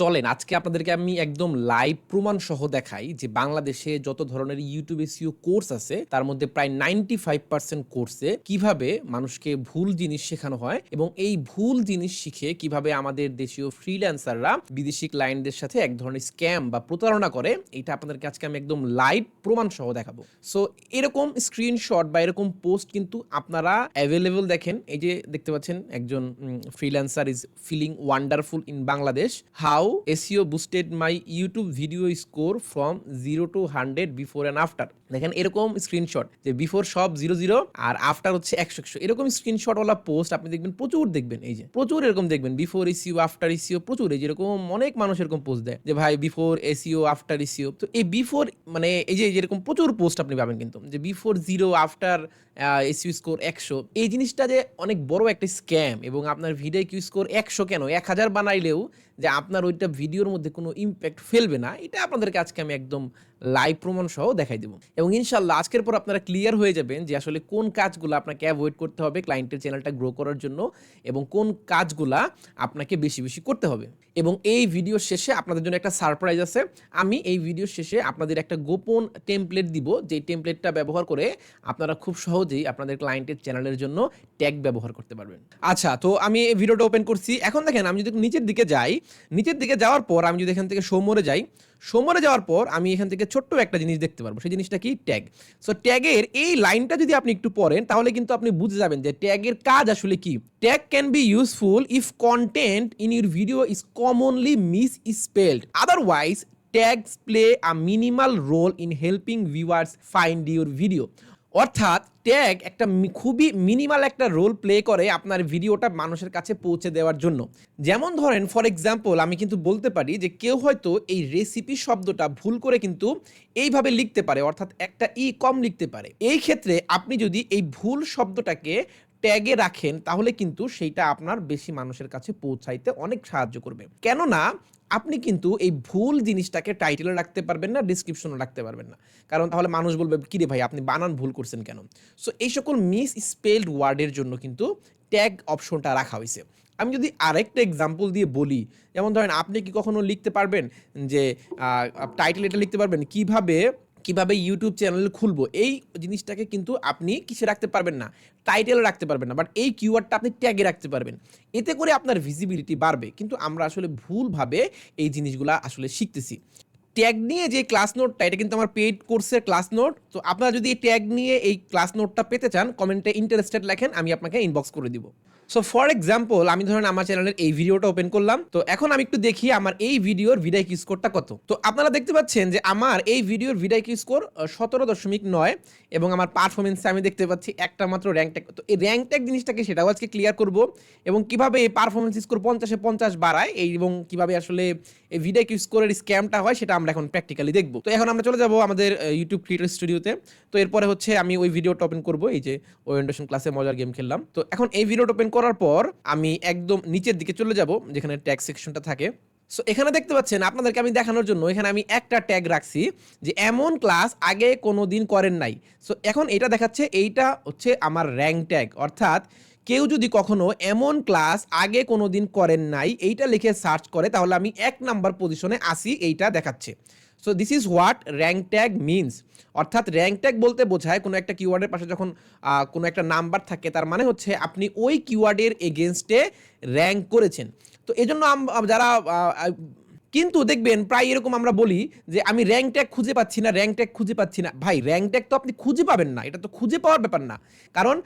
চলেন, আজকে আপনাদেরকে আমি একদম লাইভ প্রমাণ সহ দেখাই যে বাংলাদেশে যত ধরনের ইউটিউব এসিও কোর্স আছে, তার মধ্যে প্রায় নাইনটি ফাইভ পার্সেন্ট কোর্সে কীভাবে মানুষকে ভুল জিনিস শেখানো হয় এবং এই ভুল জিনিস শিখে কীভাবে আমাদের দেশীয় ফ্রিল্যান্সাররা বিদেশি ক্লায়েন্টদের সাথে এক ধরনের স্ক্যাম বা প্রতারণা করে, এটা আপনাদেরকে আজকে আমি একদম লাইভ প্রমাণ সহ দেখাবো। সো এরকম স্ক্রিনশট বা এরকম পোস্ট কিন্তু আপনারা অ্যাভেলেবল দেখেন। এই যে দেখতে পাচ্ছেন, একজন freelancer is feeling wonderful in Bangladesh how SEO boosted my YouTube video score from zero to hundred before and after দেখেন এরকম স্ক্রিনশট যে বিফোর সব জিরো জিরো আর আফটার হচ্ছে একশো একশো। এরকম স্ক্রিনশটওয়ালা পোস্ট আপনি দেখবেন, প্রচুর দেখবেন, এই যে প্রচুর এরকম দেখবেন বিফোর এসিও আফটার এসিও প্রচুর, এই যেরকম অনেক মানুষ এরকম পোস্ট দেয় যে ভাই বিফোর এসিও আফটার এসিও তো এই বিফোর মানে এই যে যেরকম প্রচুর পোস্ট আপনি পাবেন কিন্তু, যে before zero after SEO score একশো। এই জিনিসটা যে অনেক বড় একটা স্ক্যাম এবং আপনার ভিডিও কিউ স্কোর একশো কেন? এক হাজার বানাইলেও যে আপনার ওইটা ভিডিওর মধ্যে কোনো ইম্প্যাক্ট ফেলবে না, এটা আপনাদেরকে আজকে আমি একদম লাইভ প্রমাণ সহ দেখাই দেবো। এবং ইনশাল্লাহ আজকের পর আপনারা ক্লিয়ার হয়ে যাবেন যে আসলে কোন কাজগুলো আপনাকে অ্যাভয়েড করতে হবে ক্লায়েন্টের চ্যানেলটা গ্রো করার জন্য এবং কোন কাজগুলা আপনাকে বেশি বেশি করতে হবে। এবং এই ভিডিও শেষে আপনাদের জন্য একটা সারপ্রাইজ আছে। আমি এই ভিডিও শেষে আপনাদের একটা গোপন টেমপ্লেট দিব যে টেমপ্লেটটা ব্যবহার করে আপনারা খুব সহজেই আপনাদের ক্লায়েন্টের চ্যানেলের জন্য ট্যাগ ব্যবহার করতে পারবেন। আচ্ছা তো আমি এই ভিডিওটা ওপেন করছি। এখন দেখেন, আমি যদি নিচের দিকে যাই, নিচের দিকে যাওয়ার পর আমি যদি এখান থেকে সোমরে যাই সোমরে যাওয়ার পর আমি এখান থেকে ছোট্ট একটা জিনিস দেখতে পারব, সেই জিনিসটা কি? ট্যাগ সো ট্যাগের এই লাইনটা যদি আপনি একটু পড়েন, তাহলে কিন্তু আপনি বুঝে যাবেন যে ট্যাগের কাজ আসলে কি? Tag can be useful if content in your video is commonly misspelled otherwise tags play a minimal role in helping viewers find your video অর্থাৎ ট্যাগ একটা খুবই মিনিমাল একটা রোল প্লে করে আপনার ভিডিওটা মানুষের কাছে পৌঁছে দেওয়ার জন্য। যেমন ধরেন ফর এক্সাম্পল আমি কিন্তু বলতে পারি যে কেউ হয়তো এই রেসিপি শব্দটা ভুল করে কিন্তু এইভাবে লিখতে পারে, অর্থাৎ একটা ই কম লিখতে পারে। এই ক্ষেত্রে আপনি যদি এই ভুল শব্দটাকে ট্যাগে রাখেন, তাহলে কিন্তু সেইটা আপনার বেশি মানুষের কাছে পৌঁছাইতে অনেক সাহায্য করবে। কেননা আপনি কিন্তু এই ভুল জিনিসটাকে টাইটেলে রাখতে পারবেন না ডিসক্রিপশনে রাখতে পারবেন না। কারণ তাহলে মানুষ বলবে কী রে ভাই, আপনি বানান, ভুল করছেন কেন? সো এই সকল মিস স্পেলড ওয়ার্ডের জন্য কিন্তু ট্যাগ অপশনটা রাখা হয়েছে। আমি যদি আরেকটা এক্সাম্পল দিয়ে বলি, যেমন ধরেন আপনি কি কখনো লিখতে পারবেন যে টাইটেল এটা লিখতে পারবেন? কীভাবে কীভাবে ইউটিউব চ্যানেল খুলবো, এই জিনিসটাকে কিন্তু আপনি কিসে রাখতে পারবেন না টাইটেল রাখতে পারবেন না বাট এই কিওয়ার্ডটা আপনি ট্যাগে রাখতে পারবেন। এতে করে আপনার ভিজিবিলিটি বাড়বে, কিন্তু আমরা আসলে ভুলভাবে এই জিনিসগুলা আসলে শিখতেছি। ট্যাগ নিয়ে যে ক্লাস নোটটা এটা কিন্তু আমার পেইড কোর্সের ক্লাস নোট তো আপনারা যদি এই ট্যাগ নিয়ে এই ক্লাস নোটটা পেতে চান কমেন্টে ইন্টারেস্টেড লেখেন, আমি আপনাকে ইনবক্স করে দিব। সো ফর এক্সাম্পল আমি ধরেন আমার চ্যানেলের এই ভিডিওটা ওপেন করলাম। তো এখন আমি একটু দেখি আমার এই ভিডিওর ভিডাইক স্কোরটা কত। তো আপনারা দেখতে পাচ্ছেন যে আমার এই ভিডিওর ভিডাইক স্কোর সতেরো দশমিক নয় এবং আমার পারফরমেন্সে আমি দেখতে পাচ্ছি একটা মাত্র র্যাঙ্ক ট্যাগ তো এই র্যাঙ্ক ট্যাগ জিনিসটাকে সেটাও আজকে ক্লিয়ার করব এবং কীভাবে এই পারফরমেন্স স্কোর পঞ্চাশে পঞ্চাশ বাড়ায় এই এবং কীভাবে আসলে এই ভিডাইক স্কোরের স্ক্যামটা হয় সেটা আমরা এখন প্র্যাকটিক্যালি দেখব। তো এখন আমরা চলে যাব আমাদের ইউটিউব ক্রিয়েটর স্টুডিওতে তো। এরপরে হচ্ছে আমি ওই ভিডিওটা ওপেন করব। এই যে ওরিয়েন্টেশন ক্লাসে মজার গেম খেললাম। তো এখন এই ভিডিওটা ওপেন করার পর আমি একদম নিচের দিকে চলে যাব, যেখানে ট্যাগ সেকশনটা থাকে। সো এখানে দেখতে পাচ্ছেন, আপনাদেরকে আমি দেখানোর জন্য এখানে আমি একটা ট্যাগ রাখছি যে এমন ক্লাস আগে কোনো দিন করেন নাই। সো এখন এটা দেখাচ্ছে, এইটা হচ্ছে আমার র্যাঙ্ক ট্যাগ অর্থাৎ কেউ যদি কখনো এমন ক্লাস আগে কোনো দিন করেন নাই, এইটা লিখে সার্চ করে, তাহলে আমি এক নাম্বার পজিশনে আসি, এইটা দেখাচ্ছে। So this is what rank tag means অর্থাৎ র্যাঙ্ক ট্যাগ বলতে বোঝায় কোনো একটা কিওয়ার্ডের পাশে যখন কোনো একটা নাম্বার থাকে, তার মানে হচ্ছে আপনি ওই কিওয়ার্ডের এগেনস্টে র্যাঙ্ক করেছেন। তো এজন্য যারা কিন্তু দেখবেন প্রায় এরকম আমরা বলি যে আমি র্যাঙ্ক ট্যাগ খুঁজে পাচ্ছি না র্যাঙ্ক ট্যাগ খুঁজে পাচ্ছি না। ভাই র্যাঙ্ক ট্যাগ তো আপনি খুঁজে পাবেন না, এটা তো খুঁজে পাওয়ার ব্যাপার না। কারণ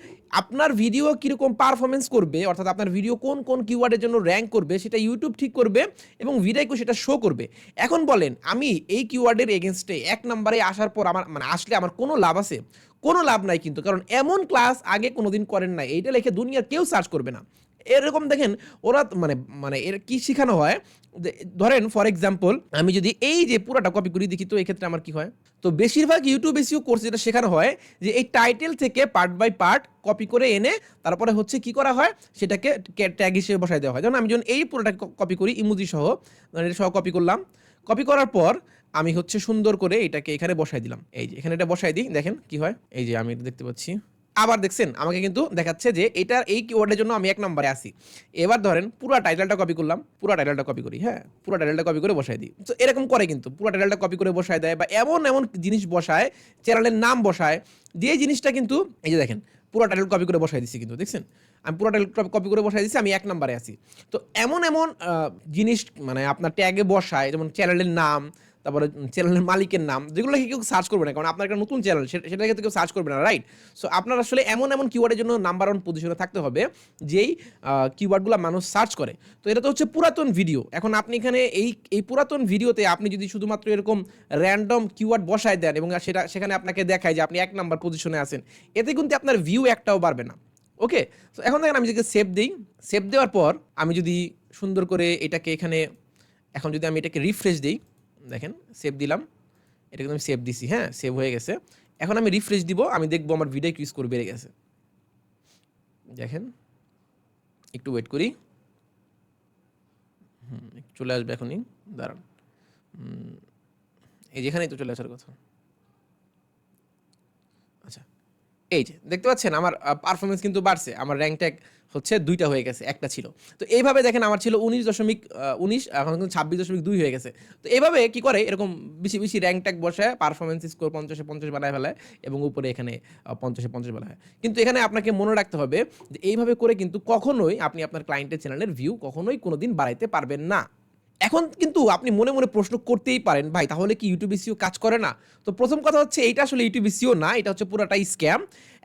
আপনার ভিডিও কীরকম পারফরমেন্স করবে, অর্থাৎ আপনার ভিডিও কোন কোন কিওয়ার্ডের জন্য র্যাঙ্ক করবে, সেটা ইউটিউব ঠিক করবে এবং ভিডিওকে সেটা শো করবে। এখন বলেন, আমি এই কিওয়ার্ডের এগেনস্টে এক নম্বরে আসার পর আমার মানে আসলে আমার কোনো লাভ আছে? কোনো লাভ নাই কিন্তু, কারণ এমন ক্লাস আগে কোনোদিন করেন না এইটা লিখে দুনিয়ার কেউ সার্চ করবে না। এরকম দেখেন, ওরা মানে মানে এর কি শেখানো হয়? ধরেন ফর এক্সাম্পল আমি যদি এই যে পুরোটা কপি করি, দেখি তো এক্ষেত্রে আমার কি হয়? তো বেশিরভাগ ইউটিউব এসিও কোর্স যেটা শেখানো হয়, যে এই টাইটেল থেকে পার্ট বাই পার্ট কপি করে এনে, তারপরে হচ্ছে কি করা হয়? সেটাকে ট্যাগ হিসেবে বসাই দেওয়া হয়। যেমন আমি যখন এই পুরোটা কপি করি ইমুজি সহ এটা সহ কপি করলাম। কপি করার পর, আমি হচ্ছে সুন্দর করে এটাকে এখানে বসাই দিলাম। এই যে, এখানে এটা বসাই দিই, দেখেন কি হয়? এই যে আমি এটা দেখতে পাচ্ছি। আবার দেখছেন, আমাকে কিন্তু দেখাচ্ছে যে এটার এই কিওয়ার্ডের জন্য আমি এক নম্বরে আসি এবার ধরেন পুরো টাইটেলটা কপি করলাম, পুরো টাইটেলটা কপি করি হ্যাঁ? পুরো টাইটেলটা কপি করে বসাই দিই। তো এরকম করে কিন্তু, পুরো টাইটেলটা কপি করে বসায় দেয় বা এমন এমন জিনিস বসায় চ্যানেলের নাম বসায় যে জিনিসটা কিন্তু, এই যে দেখেন, পুরো টাইটেল কপি করে বসাই দিচ্ছি কিন্তু, দেখছেন? আমি পুরো টাইটেল কপি করে বসাই দিচ্ছি আমি এক নম্বরে আছি। তো এমন এমন জিনিস মানে আপনার ট্যাগে বসায়, যেমন চ্যানেলের নাম তারপরে চ্যানেলের মালিকের নাম, যেগুলো কেউ সার্চ করবে না, কারণ আপনার একটা নতুন চ্যানেল সেটা কিন্তু কেউ সার্চ করবে না রাইট সো আপনার আসলে এমন এমন কিওয়ার্ডের জন্য নাম্বার ওয়ান পজিশনে থাকতে হবে, যেই কিওয়ার্ডগুলো মানুষ সার্চ করে। তো এটা তো হচ্ছে পুরাতন ভিডিও এখন আপনি এখানে এই এই পুরাতন ভিডিওতে আপনি যদি শুধুমাত্র এরকম র্যান্ডম কিওয়ার্ড বসায় দেন এবং সেটা সেখানে আপনাকে দেখায় যে আপনি এক নাম্বার পজিশনে আছেন, এতে কিন্তু আপনার ভিউ একটাও বাড়বে না। ওকে তো এখন দেখেন আমি যদি সেভ দিই সেভ দেওয়ার পর আমি যদি সুন্দর করে এটাকে এখানে, এখন যদি আমি এটাকে রিফ্রেশ দিই দেখেন সেভ দিলাম। এটা কিন্তু আমি সেভ দিছি হ্যাঁ সেভ হয়ে গেছে। এখন আমি রিফ্রেশ দিব, আমি দেখব আমার ভিডিও কি স্কোর বেড়ে গেছে। দেখেন, একটু ওয়েট করি। হুম, চলে আসবে এখনই, দাঁড়ান। এই যেখানেই তো চলে আসার কথা আচ্ছা এই যে, দেখতে পাচ্ছেন? আমার পারফরমেন্স কিন্তু বাড়ছে। আমার র্যাঙ্ক ট্যাগ হচ্ছে দুইটা হয়ে গেছে, একটা ছিল। তো এইভাবে দেখেন আমার ছিল উনিশ দশমিক উনিশ, এখন কিন্তু ছাব্বিশ দশমিক দুই হয়ে গেছে। তো এইভাবে কি করে? এরকম বেশি বেশি র্যাঙ্ক ট্যাগ বসায় পারফরমেন্স স্কোর পঞ্চাশে পঞ্চাশ বানায় ফেলায় এবং উপরে এখানে পঞ্চাশে পঞ্চাশ বানায়। কিন্তু এখানে আপনাকে মনে রাখতে হবে যে, এইভাবে করে কিন্তু কখনোই আপনি আপনার ক্লায়েন্টের চ্যানেলের ভিউ কখনোই কোনোদিন বাড়াইতে পারবেন না। এখন কিন্তু আপনি মনে মনে প্রশ্ন করতেই পারেন, ভাই, তাহলে কি ইউটিউব এসিও কাজ করে না? তো প্রথম কথা হচ্ছে, এইটা আসলে ইউটিউব এসিও না, এটা হচ্ছে পুরোটাই স্ক্যাম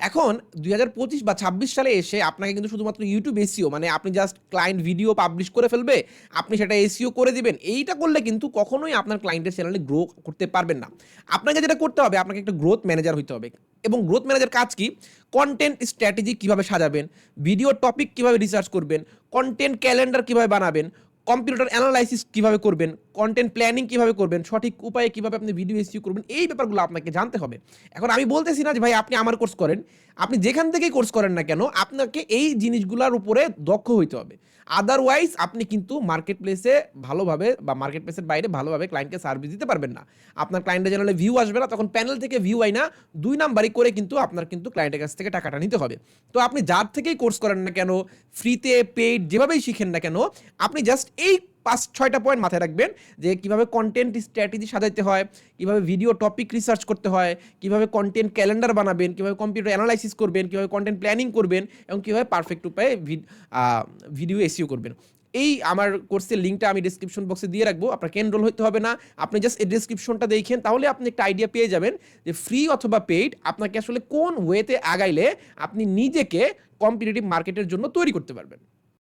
এখন দুই হাজার পঁচিশ বা ছাব্বিশ সালে এসে আপনাকে কিন্তু শুধুমাত্র ইউটিউব এসিও মানে আপনি জাস্ট ক্লায়েন্ট ভিডিও পাবলিশ করে ফেলবে, আপনি সেটা এসিও করে দিবেন। এইটা করলে কিন্তু কখনোই আপনার ক্লায়েন্টের চ্যানেলে গ্রো করতে পারবেন না। আপনাকে যেটা করতে হবে, আপনাকে একটা গ্রোথ ম্যানেজার হইতে হবে। এবং গ্রোথ ম্যানেজার কাজ কি? কন্টেন্ট স্ট্র্যাটেজি কীভাবে সাজাবেন ভিডিও টপিক কীভাবে রিসার্চ করবেন কন্টেন্ট ক্যালেন্ডার কীভাবে বানাবেন কম্পিউটার অ্যানালাইসিস কীভাবে করবেন? কন্টেন্ট প্ল্যানিং কীভাবে করবেন, সঠিক উপায়ে কীভাবে আপনি ভিডিও এসিও করবেন, এই ব্যাপারগুলো আপনাকে জানতে হবে। এখন আমি বলতেছি না যে ভাই আপনি আমার কোর্স করেন, আপনি যেখান থেকেই কোর্স করেন না কেন, আপনাকে এই জিনিসগুলোর উপরে দক্ষ হইতে হবে। আদারওয়াইজ আপনি কিন্তু মার্কেট প্লেসে ভালোভাবে বা মার্কেট প্লেসের বাইরে ভালোভাবে ক্লায়েন্টকে সার্ভিস দিতে পারবেন না। আপনার ক্লায়েন্টের চ্যানেলে ভিউ আসবে না, তখন প্যানেল থেকে ভিউ আই না, দুই নাম্বারই করে কিন্তু আপনার কিন্তু ক্লায়েন্টের কাছ থেকে টাকাটা নিতে হবে। তো আপনি যার থেকেই কোর্স করেন না কেন ফ্রিতে পেইড যেভাবেই শিখেন না কেন, আপনি জাস্ট এই পাঁচ, ছয়টা পয়েন্ট মাথায় রাখবেন যে কীভাবে কন্টেন্ট স্ট্র্যাটেজি সাজাইতে হয়, কীভাবে ভিডিও টপিক রিসার্চ করতে হয়, কীভাবে কন্টেন্ট ক্যালেন্ডার বানাবেন, কীভাবে কম্পিউটার অ্যানালাইসিস করবেন, কীভাবে কন্টেন্ট প্ল্যানিং করবেন এবং কীভাবে পারফেক্ট উপায়ে ভিডিও এসিও করবেন। এই আমার কোর্সের লিঙ্কটা আমি ডিসক্রিপশন বক্সে দিয়ে রাখব, আপনাকে এনরোল হতে হবে না। আপনি জাস্ট এই ডিসক্রিপশনটা দেখেন, তাহলে আপনি একটা আইডিয়া পেয়ে যাবেন যে ফ্রি অথবা পেইড আপনাকে আসলে কোন ওয়েতে আগাইলে আপনি নিজেকে কম্পিটিটিভ মার্কেটের জন্য তৈরি করতে পারবেন।